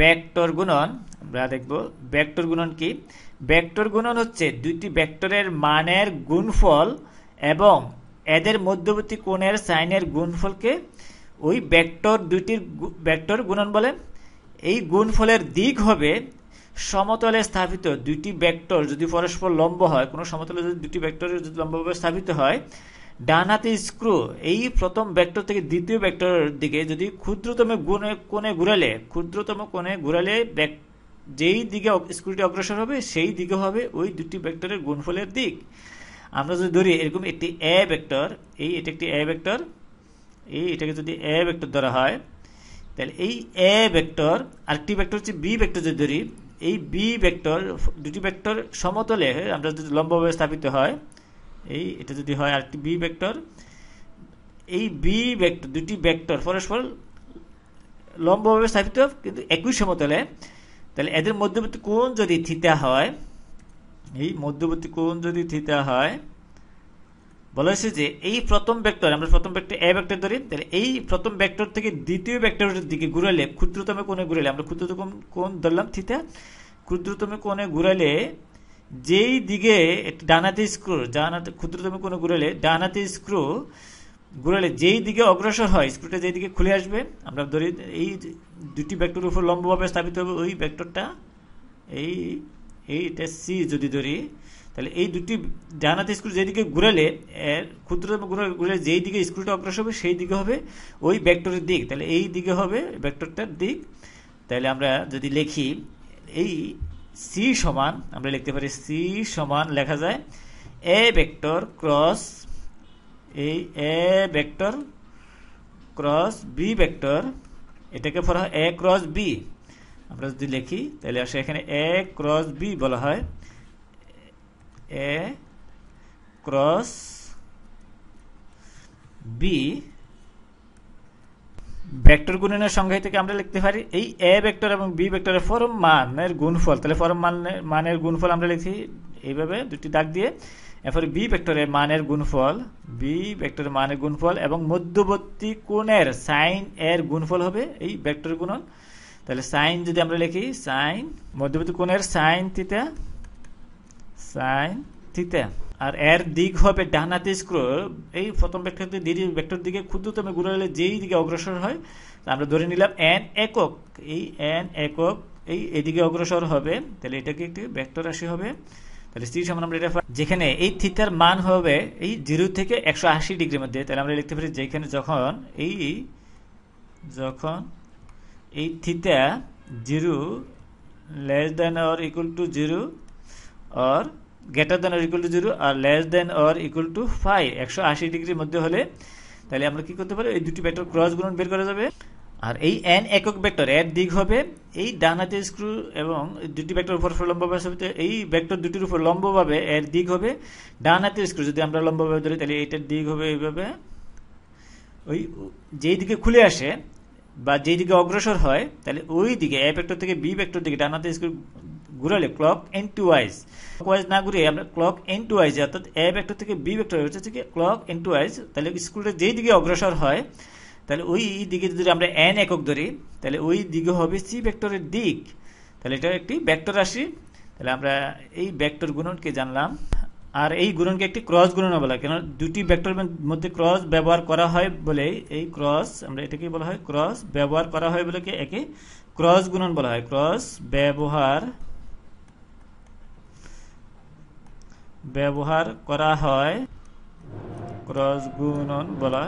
Vector গুণন, আমরা দেখব ভেক্টর গুণন কি? ভেক্টর গুণন হচ্ছে দুইটি ভেক্টরের মানের গুণফল এবং এদের মধ্যবর্তী কোণের সাইনের গুণফলকে ওই ভেক্টর দুইটির ভেক্টর গুণন বলে। এই গুণফলের দিক হবে সমতলে স্থাপিত দুইটি ভেক্টর যদি পরস্পর লম্ব হয়, কোনো সমতলে যদি দুটি ভেক্টর যদি লম্বভাবে স্থাপিত হয় ডান হাতে স্ক্রু, এই প্রথম ভেক্টর থেকে দ্বিতীয় ভেক্টর দিকে যদি ক্ষুদ্রতম গুণে কোণে ঘুরালে, ক্ষুদ্রতম কোণে ঘুরালে যেই দিকে স্ক্রুটি অগ্রসর হবে, সেই দিকে হবে ওই দুটি ভেক্টরের গুণফলের দিক। আমরা যদি ধরি, এরকম একটি এ ভেক্টর এই এটা একটি এ ভেক্টর এই এটাকে যদি এ ভেক্টর ধরা হয়, তাহলে এই এ ভেক্টর আরেকটি ভেক্টর হচ্ছে বি ভেক্টর যদি ধরি, এই বি ভেক্টর দুটি ভেক্টর সমতলে, আমরা যদি লম্বভাবে স্থাপিত হয় এই, এটা যদি হয় আরেকটি বি ভেক্টর এই বি ভেক্টর দুটি ভেক্টর পরস্পর লম্বভাবে স্থাপিত, কিন্তু একই সমতলে, তাহলে এদের মধ্যবর্তী কোণ যদি থিতা হয়, এই মধ্যবর্তী কোণ যদি থিতা হয়, বলা হয়েছে যে এই প্রথম ভেক্টর আমরা প্রথম ভেক্টর এ ভেক্টর ধরি, তাহলে এই প্রথম ভেক্টর থেকে দ্বিতীয় ভেক্টরের দিকে ঘুরালে, ক্ষুদ্রতম কোণে ঘুরালে, আমরা ক্ষুদ্রতম কোণ ধরলাম থিতা ক্ষুদ্রতম কোণে ঘুরালে যেই দিকে ডানাতে স্ক্রু ডানাতে ক্ষুদ্রতম কোনো ঘুরালে ডানাতে স্ক্রু ঘুরালে যেই দিকে অগ্রসর হয়, স্ক্রুটা যেই দিকে খুলে আসবে, আমরা ধরি এই দুটি ভেক্টরের উপর লম্বভাবে স্থাপিত হবে, ওই ব্যাক্টরটা এই এইটা সি যদি ধরি, তাহলে এই দুটি ডানাতে স্ক্রু যেদিকে ঘুরালে, এর ক্ষুদ্রতম ঘুরালে যেই দিকে স্ক্রুটা অগ্রসর হবে, সেই দিকে হবে ওই ভেক্টরের দিক, তাহলে এই দিকে হবে ব্যাক্টরটার দিক। তাহলে আমরা যদি লিখি, এই সি সমান, আমরা লিখতে পারি সি সমান, লেখা যায় এ ভেক্টর ক্রস এই A vector cross B vector এটাকে বলা হয় এ ক্রস বি আমরা যদি লিখি, তাহলে আসে এখানে এ ক্রস বি বলা হয়। এ ক্রস বি ভেক্টর গুণনের সংজ্ঞা থেকে আমরা লিখতে পারি, এই এ ভেক্টর এবং বি ভেক্টরের ফরম মানের গুণফল। তাহলে ফরম মানের মানের গুণফল আমরা লিখি এইভাবে দুটি দাগ দিয়ে। এরপরে বি ভেক্টরের মানের গুণফল বি ভেক্টরের মানের গুণফল এবং মধ্যবর্তী কোণের সাইন এর গুণফল হবে এই ভেক্টর গুণন। তাহলে সাইন যদি আমরা লিখি সাইন মধ্যবর্তী কোণের সাইন থিতা সাইন থিতা আর এর দিক হবে ডানাতে স্ক্রু এই প্রথম ভেক্টর থেকে দ্বিতীয় ভেক্টর দিকে ক্ষুদ্রতম ঘুরালে যেই দিকে অগ্রসর হয়, আমরা ধরে নিলাম এন একক, এই এন একক, এই এদিকে অগ্রসর হবে, তাহলে এটাকে একটি ভেক্টর রাশি হবে, তাহলে সি সমান আমরা এটা যেখানে এই থিতার মান হবে এই জিরো থেকে একশো আশি ডিগ্রির মধ্যে, তাহলে আমরা লিখতে পারি যেখানে যখন এই যখন এই theta zero less than or equal to zero or greater than or equal to zero R less than or equal to five একশো আশি ডিগ্রির মধ্যে হলে, তাহলে আমরা কি করতে পারি? এই দুটি ভেক্টর ক্রস গুণন বের করা যাবে। আর এই এন একক ভেক্টর এর দিক হবে এই ডান হাতে স্ক্রু এবং দুটি ভেক্টর উপর লম্বভাবে এই ভেক্টর দুটির উপর লম্বভাবে এর দিক হবে ডান হাতে স্ক্রু যদি আমরা লম্বভাবে ধরি, তাহলে এইটার দিক হবে এইভাবে। ওই যেই দিকে খুলে আসে বা যেই দিকে অগ্রসর হয়, তাহলে ওই দিকে এ ভেক্টর থেকে বি ভেক্টর দিকে ডান হাতে স্ক্রু ঘুরালে ক্লক টু ওয়াইজ ওয়াইজ না ঘুরে আমরা ক্লক এন টু ওয়াইজ অর্থাৎ এ ভেক্টর থেকে বি ভেক্টর হচ্ছে ক্লক এন টু ওয়াইজ তাহলে স্ক্রুটা যেই দিকে অগ্রসর হয়, তাহলে ওই দিকে যদি আমরা এন একক ধরি, তাহলে ওই দিকে হবে সি ভেক্টরের দিক। তাহলে এটা একটি ভেক্টর রাশি। তাহলে আমরা এই ভেক্টর গুণনকে জানলাম। আর এই গুণনকে একটি ক্রস গুণন বলা কেন দুটি ভেক্টর মধ্যে ক্রস ব্যবহার করা হয় বলে এই ক্রস আমরা এটাকে বলা হয় ক্রস ব্যবহার করা হয় বলে একে ক্রস গুণন বলা হয়। ক্রস ব্যবহার ব্যবহার করা হয় ক্রস গুণন বলা